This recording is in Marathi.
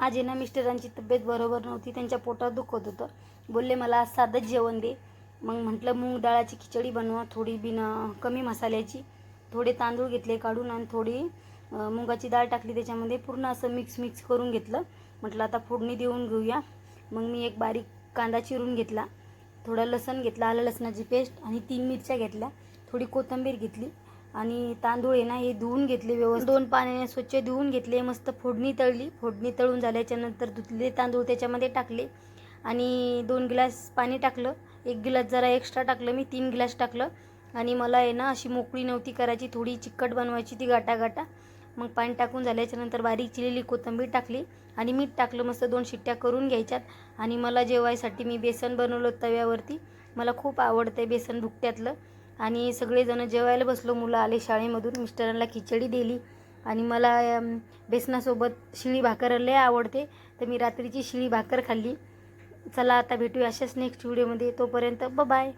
आज ना मिस्टरांची तब्येत बरोबर नव्हती त्यांच्या पोटात दुखत होतं. बोलले मला आज साधंच जेवण दे. मग म्हटलं मूग डाळाची खिचडी बनवा थोडी बिना कमी मसाल्याची थोडे तांदूळ घेतले काढून आणि थोडी मुगाची डाळ टाकली त्याच्यामध्ये पूर्ण असं मिक्स मिक्स करून घेतलं. म्हटलं आता फोडणी देऊन घेऊया. मग मी एक बारीक कांदा चिरून घेतला थोडं लसण घेतलं आलं लसणाची पेस्ट आणि तीन मिरच्या घेतल्या थोडी कोथिंबीर घेतली आणि तांदूळ आहे ना हे धुवून घेतले व्यवस्थित. दोन पाण्याने स्वच्छ धुवून घेतले मस्त फोडणी तळली. फोडणी तळून झाल्याच्यानंतर धुतले तांदूळ त्याच्यामध्ये टाकले. आणि दोन गिलास पाणी टाकलं. एक गिलास जरा एक्स्ट्रा टाकलं मी तीन गिलास टाकलं. आणि मला आहे ना अशी मोकळी नव्हती करायची थोडी चिकट बनवायची ती गाटा गाटा मग पाणी टाकून झाल्याच्यानंतर बारीक चिरलेली कोथिंबीर टाकली. आणि मीठ टाकलं मस्त दोन शिट्ट्या करून घ्यायच्यात. आणि मला जेवायसाठी मी बेसन बनवलं तव्यावरती. मला खूप आवडतं बेसन भुकट्यातलं. आणि सगळेजणं जेवायला बसलो मुलं आले शाळेमधून. मिस्टरांना खिचडी दिली आणि मला बेसनासोबत शिळी भाकर लय आवडते. तर मी रात्रीची शिळी भाकर खाल्ली. चला आता भेटूया अशाच नेक्स्ट व्हिडिओमध्ये तोपर्यंत ब बाय